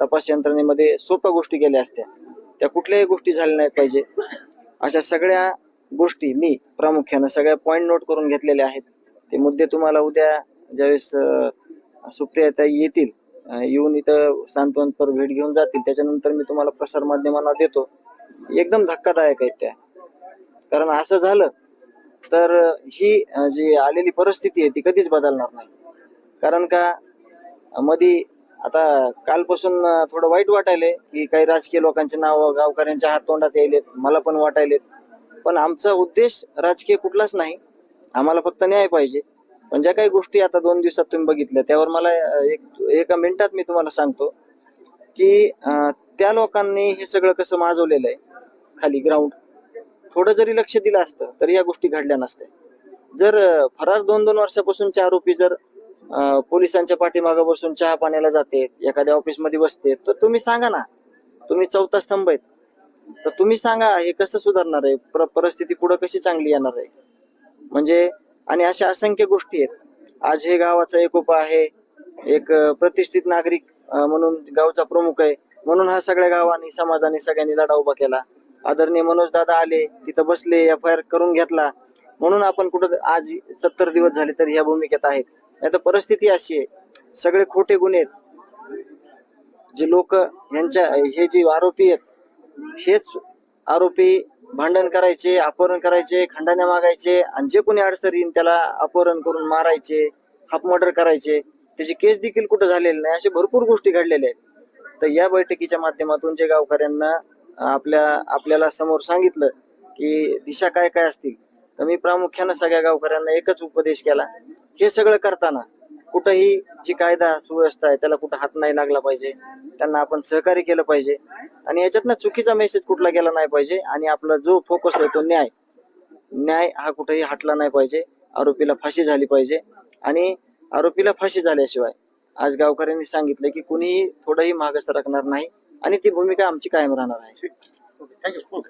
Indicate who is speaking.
Speaker 1: तपास यंत्रणेमध्ये सोप्या गोष्टी केल्या असत्या. त्या कुठल्याही गोष्टी झाल्या नाही पाहिजे. अशा सगळ्या गोष्टी मी प्रामुख्यानं सगळ्या पॉईंट नोट करून घेतलेल्या आहेत. ते मुद्दे तुम्हाला उद्या ज्यावेळेस सुप्रिया येतील येऊन इथं सांत्वनपर भेट घेऊन जातील त्याच्यानंतर मी तुम्हाला प्रसार माध्यमांना देतो. एकदम धक्कादायक आहेत त्या. कारण असं झालं तर ही जी आलेली परिस्थिती आहे ती कधीच बदलणार नाही. कारण का मधी आता कालपासून थोडं वाईट वाटायले की काही राजकीय लोकांचे नाव गावकऱ्यांच्या हात तोंडात यायलेत मला पण वाटायलेत. पण आमचा उद्देश राजकीय कुठलाच नाही. आम्हाला फक्त न्याय पाहिजे. पण ज्या काही गोष्टी आता दोन दिवसात तुम्ही बघितल्या त्यावर मला एक एका मिनिटात मी तुम्हाला सांगतो की त्या लोकांनी हे सगळं कसं माजवलेलं आहे खाली ग्राउंड थोडं जरी लक्ष दिलं असतं तर या गोष्टी घडल्या नसत्या. जर फरार दोन दोन वर्षापासूनचे आरोपी जर पोलिसांच्या पाठीमागं बसून चहा पाण्याला जाते एखाद्या ऑफिसमध्ये बसते. तर तुम्ही सांगा ना तुम्ही चौथा स्तंभ आहेत. तर तुम्ही सांगा हे कसं सुधारणार आहे? प्र- परिस्थिती पुढे कशी चांगली येणार आहे? म्हणजे आणि अशा असंख्य गोष्टी आहेत. आज हे गावाचा एक एकोपा आहे एक प्रतिष्ठित नागरिक म्हणून गावचा प्रमुख आहे. म्हणून हा सगळ्या गावांनी समाजाने सगळ्यांनी लढा उभा केला. आदरणीय मनोज दादा आले तिथं बसले एफ आय आर करून घेतला. म्हणून आपण कुठं आज सत्तर दिवस झाले तरी ह्या भूमिकेत आहेत. नाही तर परिस्थिती अशी आहे सगळे खोटे गुन्हे आहेत. जे लोक यांच्या हे जे आरोपी आहेत हेच आरोपी भांडण करायचे अपहरण करायचे खंडाने मागायचे आणि जे कोणी अडसर येईन त्याला अपहरण करून मारायचे हाफ मर्डर करायचे त्याची केस देखील कुठं झालेली नाही असे भरपूर गोष्टी घडलेल्या आहेत. तर या बैठकीच्या माध्यमातून जे गावकऱ्यांना आपल्या आपल्याला समोर सांगितलं की दिशा काय काय असतील तर मी प्रामुख्यानं सगळ्या गावकऱ्यांना एकच उपदेश केला हे सगळं करताना कुठंही जी कायदा सुव्यवस्था आहे त्याला कुठं हात नाही लागला पाहिजे. त्यांना आपण सहकार्य केलं पाहिजे. आणि याच्यातनं चुकीचा मेसेज कुठला गेला नाही पाहिजे. आणि आपला जो फोकस आहे तो न्याय. न्याय हा कुठेही हटला नाही पाहिजे. आरोपीला फाशी झाली पाहिजे. आणि आरोपीला फाशी झाल्याशिवाय आज गावकऱ्यांनी सांगितलं की कुणीही थोडंही मागे सरकणार नाही. आणि ती भूमिका आमची कायम राहणार आहे.
Speaker 2: थँक्यू